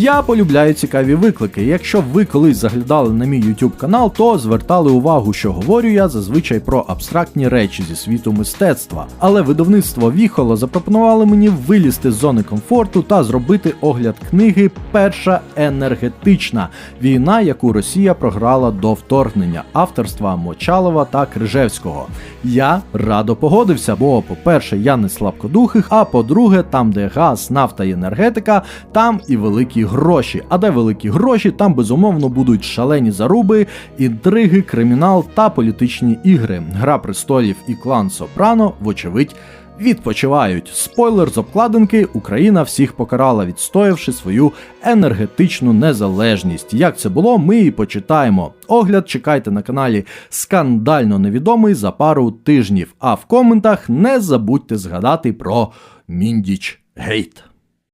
Я полюбляю цікаві виклики. Якщо ви колись заглядали на мій YouTube канал, то звертали увагу, що говорю я зазвичай про абстрактні речі зі світу мистецтва. Але видавництво Віхоло запропонувало мені вилізти з зони комфорту та зробити огляд книги Перша енергетична війна, яку Росія програла до вторгнення авторства Мочалова та Крижевського. Я радо погодився, бо, по-перше, я не слабкодухих, а по-друге, там, де газ, нафта і енергетика, там і великі гроші. А де великі гроші, там безумовно будуть шалені заруби, інтриги, кримінал та політичні ігри. Гра престолів і клан Сопрано, вочевидь. Відпочивають спойлер з обкладинки. Україна всіх покарала, відстоявши свою енергетичну незалежність. Як це було, ми і почитаємо. Огляд чекайте на каналі Скандально невідомий за пару тижнів. А в коментах не забудьте згадати про Міндіч Гейт.